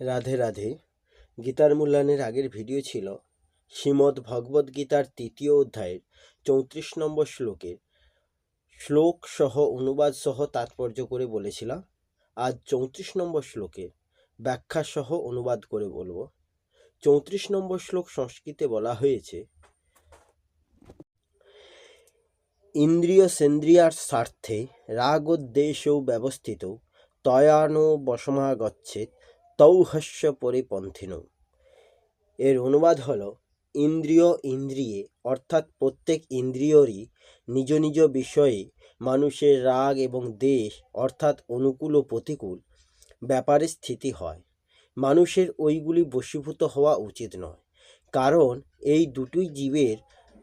রাধে রাধে। গীতার মূল্যায়নের আগের ভিডিও ছিল শ্রীমদ্ ভগবদ্ গীতার তৃতীয় অধ্যায়ের চৌত্রিশ নম্বর শ্লোকের শ্লোক সহ অনুবাদ সহ তাৎপর্য করে বলেছিলাম, আজ চৌত্রিশ নম্বর শ্লোকের ব্যাখ্যা সহ অনুবাদ করে বলব। চৌত্রিশ নম্বর শ্লোক সংস্কৃতে বলা হয়েছে ইন্দ্রিয় সেন্দ্রিয়ার স্বার্থে রাগোদ্দেশেও ব্যবস্থিত তয়ানো বসমা বসমাগচ্ছেদ তৌহস্য পরিপন্থিন। এর অনুবাদ হল, ইন্দ্রিয় ইন্দ্রিয়ে, অর্থাৎ প্রত্যেক ইন্দ্রিয়রই নিজ নিজ বিষয়ে মানুষের রাগ এবং দেশ, অর্থাৎ অনুকূল ও প্রতিকূল, ব্যাপারে স্থিতি হয়। মানুষের ওইগুলি বশীভূত হওয়া উচিত নয়। কারণ এই দুটোই জীবের,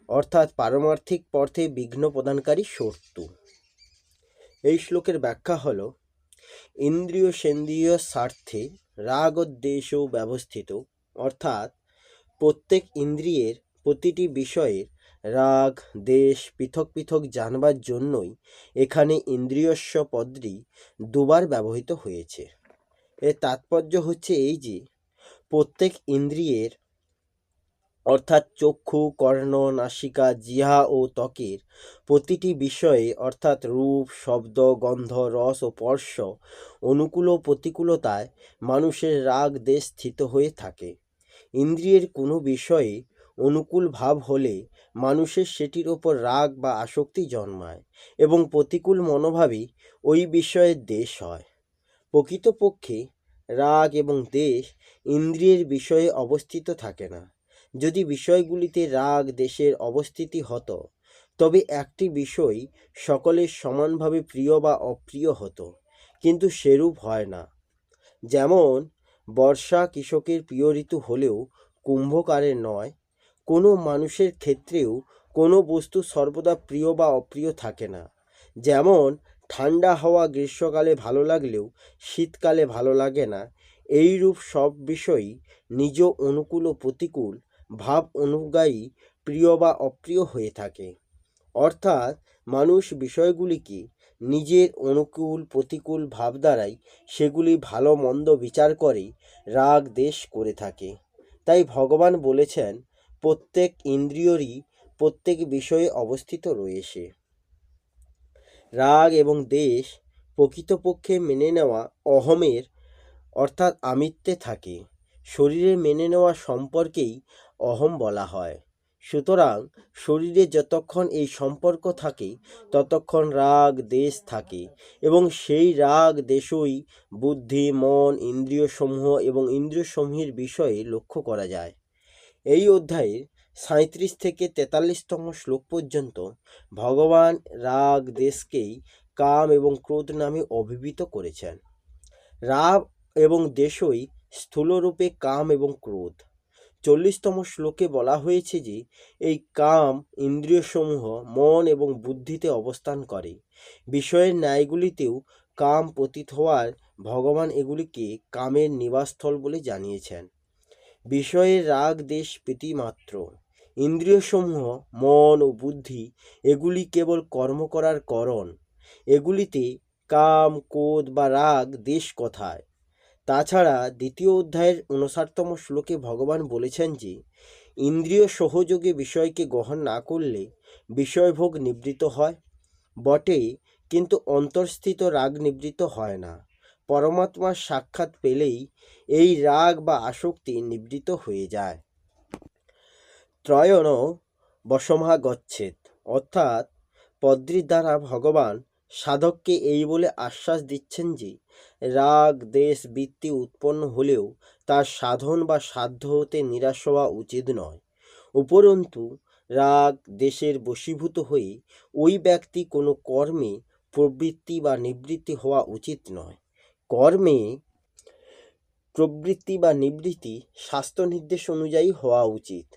অর্থাৎ পারমার্থিক পথে বিঘ্ন প্রদানকারী শত্রু এই শ্লোকের ব্যাখ্যা হলো ইন্দ্রিয় সেন্দ্রিয় স্বার্থে রাগোদ্দেশও ব্যবস্থিত। অর্থাৎ প্রত্যেক ইন্দ্রিয়ের প্রতিটি বিষয়ের রাগ, দেশ পৃথক পৃথক জানবার জন্যই এখানে ইন্দ্রিয়স্ব পদটি দুবার ব্যবহৃত হয়েছে। এর তাৎপর্য হচ্ছে এই যে, প্রত্যেক ইন্দ্রিয়ের অর্থাৎ চক্ষু, কর্ণ, নাসিকা জিহা ও ত্বকের প্রতিটি বিষয়ে, অর্থাৎ রূপ, শব্দ, গন্ধ, রস ও স্পর্শ অনুকূল ও প্রতিকূলতায় মানুষের রাগ, দেশ স্থিত হয়ে থাকে। ইন্দ্রিয়ের কোনো বিষয়ে অনুকূল ভাব হলে মানুষের সেটির ওপর রাগ বা আসক্তি জন্মায় এবং প্রতিকূল মনোভাবই ওই বিষয়ের দেশ হয়। প্রকৃতপক্ষে রাগ এবং দেশ ইন্দ্রিয়ের বিষয়ে অবস্থিত থাকে না। যদি বিষয়গুলিতে রাগ, দেশের অবস্থিতি হতো, তবে একটি বিষয় সকলের সমানভাবে প্রিয় বা অপ্রিয় হতো, কিন্তু সেরূপ হয় না। যেমন, বর্ষা কৃষকের প্রিয় ঋতু হলেও কুম্ভকারের নয়, কোনো মানুষের ক্ষেত্রেও কোনো বস্তু সর্বদা প্রিয় বা অপ্রিয় থাকে না। যেমন, ঠান্ডা হাওয়া গ্রীষ্মকালে ভালো লাগলেও শীতকালে ভালো লাগে না, এইরূপ সব বিষয়ই নিজ অনুকূল ও প্রতিকূল ভাব অনুযায়ী প্রিয় বা অপ্রিয় হয়ে থাকে। অর্থাৎ মানুষ বিষয়গুলিকে নিজের অনুকূল, প্রতিকূল ভাব দ্বারাই সেগুলি ভালো, মন্দ বিচার করে, রাগ, দেশ করে থাকে। তাই ভগবান বলেছেন, প্রত্যেক ইন্দ্রিয়রই প্রত্যেক বিষয়ে অবস্থিত রয়েছে। রাগ এবং দেশ প্রকৃতপক্ষে মেনে নেওয়া অহমের, অর্থাৎ আমিত্বে থাকে। শরীরে মেনে নেওয়া সম্পর্কেই অহম বলা হয়। সুতরাং শরীরে যতক্ষণ এই সম্পর্ক থাকে, ততক্ষণ রাগ, দেশ থাকে এবং সেই রাগ, দেশই বুদ্ধি, মন, ইন্দ্রিয়সমূহ এবং ইন্দ্রিয়সমূহের বিষয়ে লক্ষ্য করা যায়। এই অধ্যায়ের সাঁত্রিশ থেকে তেতাল্লিশতম শ্লোক পর্যন্ত ভগবান রাগ, দেশকেই কাম এবং ক্রোধ নামে অভিহিত করেছেন। রাগ এবং দেশই স্থূলরূপে কাম এবং ক্রোধ। চল্লিশতম শ্লোকে বলা হয়েছে যে, এই কাম ইন্দ্রিয়সমূহ মন এবং বুদ্ধিতে অবস্থান করে। বিষয়ের ন্যায়গুলিতেও কাম পতিত হওয়ার ভগবান এগুলিকে কামের নিবাসস্থল বলে জানিয়েছেন। বিষয়ের রাগ, দেশ, প্রীতি মাত্র। ইন্দ্রিয়সমূহ, মন ও বুদ্ধি এগুলি কেবল কর্ম করার করণ। এগুলিতে কাম, ক্রোধ বা রাগ, দেশ কথায়। তাছাড়া দ্বিতীয় অধ্যায়ের উনষাটতম শ্লোকে ভগবান বলেছেন যে, ইন্দ্রিয় সহযোগে বিষয়কে গ্রহণ না করলে বিষয়ভোগ নিবৃত হয়, বটে, কিন্তু অন্তর্স্থিত রাগ নিবৃত হয় না। পরমাত্মার সাক্ষাৎ পেলেই এই রাগ বা আসক্তি নিবৃত হয়ে যায়। ত্রয়ণ বসমা গচ্ছেদ অর্থাৎ পদ্রির দ্বারা ভগবান সাধককে এই বলে আশ্বাস দিচ্ছেন যে, রাগ, দেশ, বৃত্তি উৎপন্ন হলেও তার সাধন বা সাধ্য হতে নিরাশ হওয়া উচিত নয়। উপরন্তু, রাগ, দেশের বশীভূত হয়ে ওই ব্যক্তি কোনো কর্মে প্রবৃত্তি বা নিবৃত্তি হওয়া উচিত নয়। কর্মে প্রবৃত্তি বা নিবৃত্তি স্বাস্থ্য নির্দেশ অনুযায়ী হওয়া উচিত।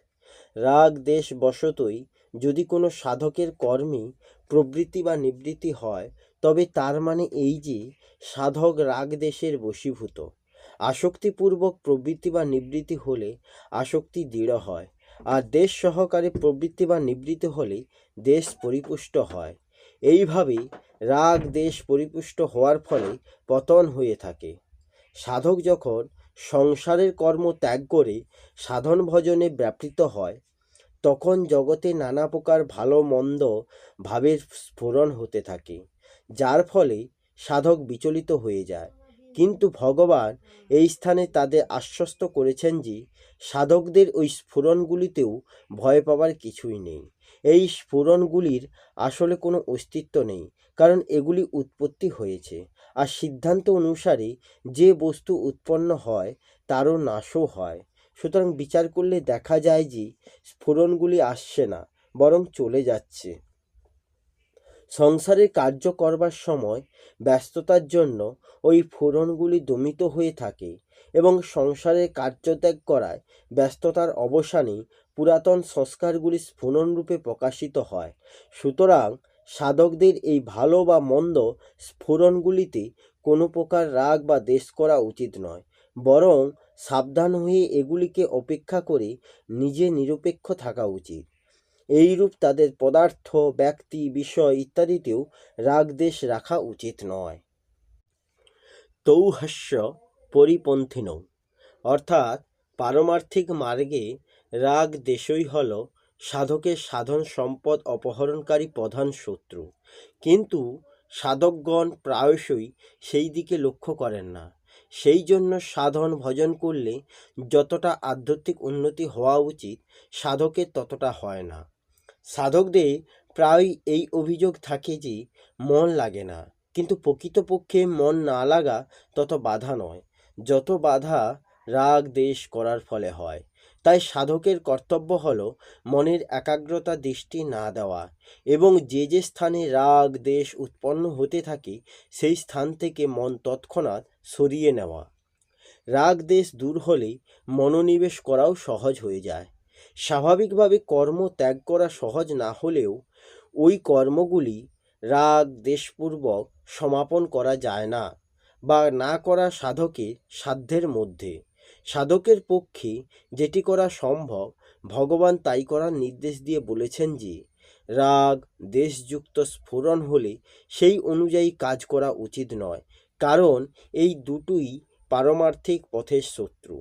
রাগ, দেশ বশতই যদি কোনো সাধকের কর্মে প্রবৃত্তি বা নিবৃত্তি হয়, তবে তার মানে এই যে সাধক রাগ দেশের বশীভূত। আসক্তিপূর্বক প্রবৃত্তি বা নিবৃত্তি হলে আসক্তি দৃঢ় হয়, আর দেশ সহকারে প্রবৃত্তি বা নিবৃত্তি হলে দেশ পরিপুষ্ট হয়। এইভাবেই রাগ দেশ পরিপুষ্ট হওয়ার ফলে পতন হয়ে থাকে। সাধক যখন সংসারের কর্ম ত্যাগ করে সাধন ভজনে ব্যাপৃত হয় তখন জগতে নানা প্রকার ভালো মন্দ ভাবের স্ফুরণ হতে থাকে, যার ফলে সাধক বিচলিত হয়ে যায়। কিন্তু ভগবান এই স্থানে তাদের আশ্বস্ত করেছেন যে, সাধকদের ওই স্ফুরণগুলিতেও ভয় পাবার কিছুই নেই। এই স্ফুরণগুলির আসলে কোনো অস্তিত্ব নেই, কারণ এগুলি উৎপত্তি হয়েছে আর সিদ্ধান্ত অনুসারে যে বস্তু উৎপন্ন হয়, তারও নাশও হয়। সুতরাং বিচার করলে দেখা যায় যে স্ফুরণগুলি আসছে না, বরং চলে যাচ্ছে। সংসারের কার্য করবার সময় ব্যস্ততার জন্য ওই ফোরনগুলি দমিত হয়ে থাকে এবং সংসারের কার্যত্যাগ করায় ব্যস্ততার অবসানে পুরাতন সংস্কারগুলি স্ফুরণরূপে প্রকাশিত হয়। সুতরাং সাধকদের এই ভালো বা মন্দ স্ফুরণগুলিতে কোনো প্রকার রাগ বা দেশ করা উচিত নয়। বরং সাবধান হয়ে এগুলিকে অপেক্ষা করে নিজে নিরপেক্ষ থাকা উচিত। এইরূপ তাদের পদার্থ, ব্যক্তি, বিষয় ইত্যাদিতেও রাগ দেশ রাখা উচিত নয়। তৌহাস্য পরিপন্থিন। অর্থাৎ পারমার্থিক মার্গে রাগ দেশই হল সাধকের সাধন সম্পদ অপহরণকারী প্রধান শত্রু। কিন্তু সাধকগণ প্রায়শই সেই দিকে লক্ষ্য করেন না। সেই জন্য সাধন ভজন করলে যতটা আধ্যাত্মিক উন্নতি হওয়া উচিত সাধকের ততটা হয় না। সাধকদের প্রায়ই এই অভিযোগ থাকে যে, মন লাগে না। কিন্তু প্রকৃতপক্ষে মন না লাগা তত বাধা নয়। যত বাধা রাগ, দেশ করার ফলে হয়। তাই সাধকের কর্তব্য হল মনের একাগ্রতা দৃষ্টি না দেওয়া এবং যে যে স্থানে রাগ, দেশ উৎপন্ন হতে থাকে, সেই স্থান থেকে মন তৎক্ষণাৎ সরিয়ে নেওয়া। রাগ, দেশ দূর হলেই মনোনিবেশ করাও সহজ হয়ে যায়। স্বাভাবিকভাবে কর্ম ত্যাগ করা সহজ না হলেও ওই কর্মগুলি রাগ, দেশপূর্বক সমাপন করা যায় না বা না করা সাধকের সাধ্যের মধ্যে। সাধকের পক্ষে যেটি করা সম্ভব, ভগবান তাই করার নির্দেশ দিয়ে বলেছেন যে, রাগ, দেশযুক্ত স্ফুরণ হলে সেই অনুযায়ী কাজ করা উচিত নয়, কারণ এই দুটোই পারমার্থিক পথের শত্রু।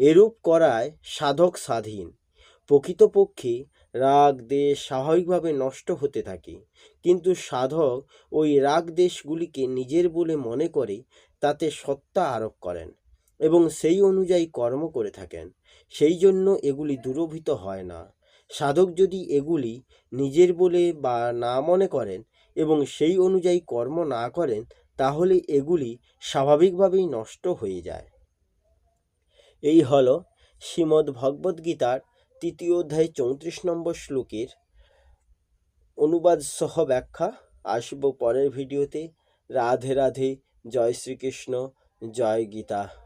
এরূপ করায় সাধক স্বাধীন। প্রকৃতপক্ষে রাগ দেশ স্বাভাবিকভাবে নষ্ট হতে থাকে, কিন্তু সাধক ওই রাগ দেশগুলিকে নিজের বলে মনে করে, তাতে সত্তা আরোপ করেন। এবং সেই অনুযায়ী কর্ম করে থাকেন। সেই জন্য এগুলি দূরভূত হয় না। সাধক যদি এগুলি নিজের বলে বা না মনে করেন এবং সেই অনুযায়ী কর্ম না করেন, তাহলে এগুলি স্বাভাবিকভাবেই নষ্ট হয়ে যায়। এই হল শ্রীমদ্ ভগবদ্গীতার তৃতীয় অধ্যায় চৌত্রিশ নম্বর শ্লোকের অনুবাদ সহ ব্যাখ্যা। আসব পরের ভিডিওতে। রাধে রাধে। জয় শ্রীকৃষ্ণ। জয় গীতা।